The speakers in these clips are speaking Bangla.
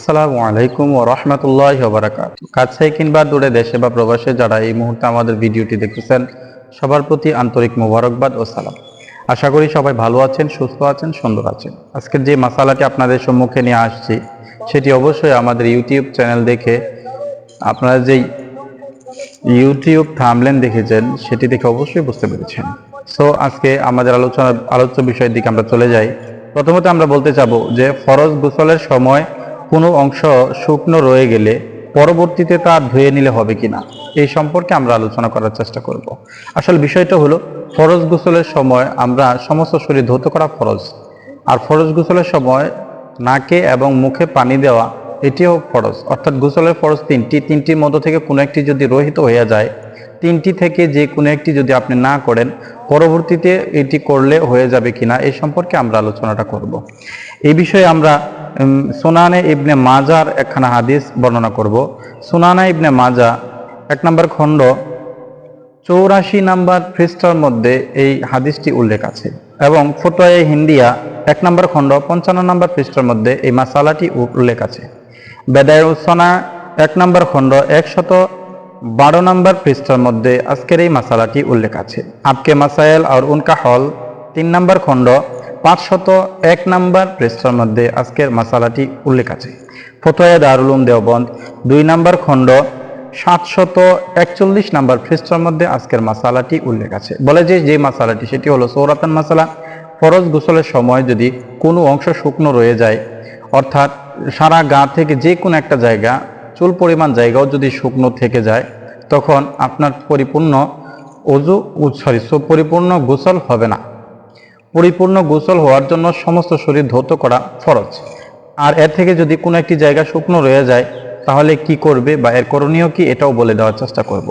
আসসালামু আলাইকুম ও রহমতুল্লাহ বারাকাত কাছে কিংবা দূরে দেশে বা প্রবাসে যারা এই মুহূর্তে আমাদের ভিডিওটি সবার প্রতি আন্তরিক ও সালাম। আশা করি সবাই ভালো আছেন, সুস্থ আছেন, সুন্দর আছেন। আজকের যে মশালাটি আপনাদের সম্মুখে নিয়ে আসছি, সেটি অবশ্যই আমাদের ইউটিউব চ্যানেল দেখে আপনারা ইউটিউব থামলেন দেখেছেন, সেটি দেখে অবশ্যই বুঝতে পেরেছেন। সো, আজকে আমাদের আলোচনা, আলোচ্য বিষয়ের দিকে আমরা চলে যাই। প্রথমত আমরা বলতে চাবো যে, ফরজ গোসলের সময় কোনো অংশ শুকনো রয়ে গেলে পরবর্তীতে তা ধুয়ে নিলে হবে কিনা, এই সম্পর্কে আমরা আলোচনা করার চেষ্টা করব। আসলে বিষয়টা হলো, ফরজ গোসলের সময় আমরা সমস্ত শরীর ধৌত করা ফরজ। আর ফরজ গোসলের সময় নাকে এবং মুখে পানি দেওয়া, এটিও ফরজ। অর্থাৎ গোসলের ফরজ তিনটি, তিনটির মধ্য থেকে কোনো একটি যদি রহিত হয়ে যায়, তিনটি থেকে যে কোনো একটি যদি আপনি না করেন, পরবর্তীতে এটি করলে হয়ে যাবে কিনা এই সম্পর্কে আমরা আলোচনাটা করব। এই বিষয়ে আমরা সুনানে ইবনে মাজার একখানা হাদিস বর্ণনা করব। সুনানা ইবনে মাজা, এক নম্বর খণ্ড, চৌরাশি নাম্বার পৃষ্ঠার মধ্যে এই হাদিসটি উল্লেখ আছে। এবং ফটোয়ে হিন্দিয়া, এক নম্বর খণ্ড, পঞ্চান্ন নম্বর পৃষ্ঠার মধ্যে এই মাসালাটি উল্লেখ আছে। বেদায় উসনা এক নম্বর খণ্ড, একশত বারো নম্বর পৃষ্ঠার মধ্যে আজকের এই মাসালাটি উল্লেখ আছে। আপকে মাসাইল আর উনকা হল, তিন নম্বর খণ্ড পাঁচশত এক নম্বর পৃষ্ঠার মধ্যে আজকের মশালাটি উল্লেখ আছে। ফতোয়া দারুলুম দেওবন্দ, দুই নাম্বার খণ্ড, সাতশত একচল্লিশ নাম্বার পৃষ্ঠার মধ্যে আজকের মশালাটি উল্লেখ আছে। বলে যে যে মশালাটি, সেটি হলো সৌরাতান মাসালা ফরজ গোসলের সময় যদি কোনো অংশ শুকনো রয়ে যায়, অর্থাৎ সারা গা থেকে যে কোনো একটা জায়গা, চুল পরিমাণ জায়গাও যদি শুকনো থেকে যায়, তখন আপনার পরিপূর্ণ অজু সরি পরিপূর্ণ গোসল হবে না। পরিপূর্ণ গোসল হওয়ার জন্য সমস্ত শরীর ধৌত করা ফরজ। আর এর থেকে যদি কোনো একটি জায়গা শুকনো রয়ে যায়, তাহলে কি করবে বা এর করণীয় কি এটাও বলে দেওয়ার চেষ্টা করব।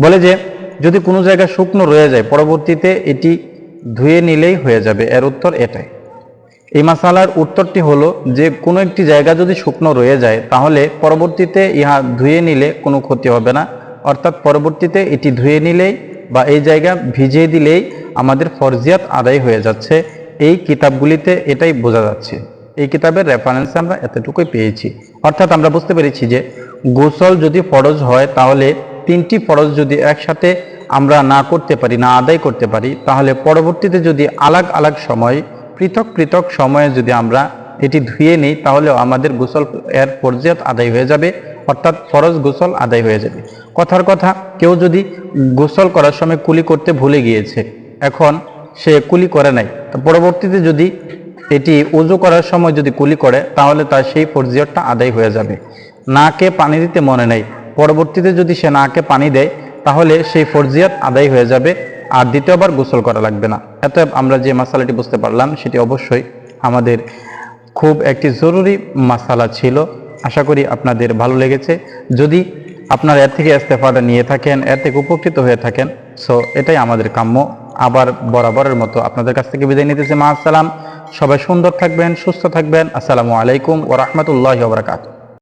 বলে যে, যদি কোনো জায়গা শুকনো রয়ে যায়, পরবর্তীতে এটি ধুয়ে নিলেই হয়ে যাবে। এর উত্তর এটাই। এই মাসালার উত্তরটি হলো যে, কোনো একটি জায়গা যদি শুকনো রয়ে যায়, তাহলে পরবর্তীতে ইহা ধুয়ে নিলে কোনো ক্ষতি হবে না। অর্থাৎ পরবর্তীতে এটি ধুয়ে নিলেই বা এই জায়গা ভিজিয়ে দিলেই আমাদের ফরজিয়াত আদায় হয়ে যাচ্ছে। এই কিতাবগুলিতে এটাই বোঝা যাচ্ছে। এই কিতাবের রেফারেন্সে আমরা এতটুকুই পেয়েছি। অর্থাৎ আমরা বুঝতে পেরেছি যে গোসল যদি ফরজ হয়, তাহলে তিনটি ফরজ যদি একসাথে আমরা না করতে পারি, না আদায় করতে পারি, তাহলে পরবর্তীতে যদি আলাগ আলাগ সময়, পৃথক পৃথক সময়ে যদি আমরা এটি ধুয়ে নিই, তাহলেও আমাদের গোসল এর ফরজিয়াত আদায় হয়ে যাবে। অর্থাৎ ফরজ গোসল আদায় হয়ে যাবে। কথার কথা, কেউ যদি গোসল করার সময় কুলি করতে ভুলে গিয়েছে এখন সে কুলি করে নাই। তো পরবর্তীতে যদি এটি উজু করার সময় যদি কুলি করে, তাহলে তার সেই ফরজিয়তটা আদায় হয়ে যাবে। নাকে পানি দিতে মনে নেই। পরবর্তীতে যদি সে নাকে পানি দেয়, তাহলে সেই ফরজিয়াত আদায় হয়ে যাবে আর দ্বিতীয়বার গোসল করা লাগবে না। এত আমরা যে মশালাটি বুঝতে পারলাম, সেটি অবশ্যই আমাদের খুব একটি জরুরি মশালা ছিল। আশা করি আপনাদের ভালো লেগেছে। যদি আপনারা এর থেকে ইস্তেফাটা নিয়ে থাকেন, এর থেকে উপকৃত হয়ে থাকেন সো এটাই আমাদের কাম্য। আবার বরাবরের মতো আপনাদের কাছ থেকে বিদায় নিতেছি। মা আসসালাম। সবাই সুন্দর থাকবেন, সুস্থ থাকবেন। আসসালামু আলাইকুম ও রহমতুল্লাহ বরাকাতু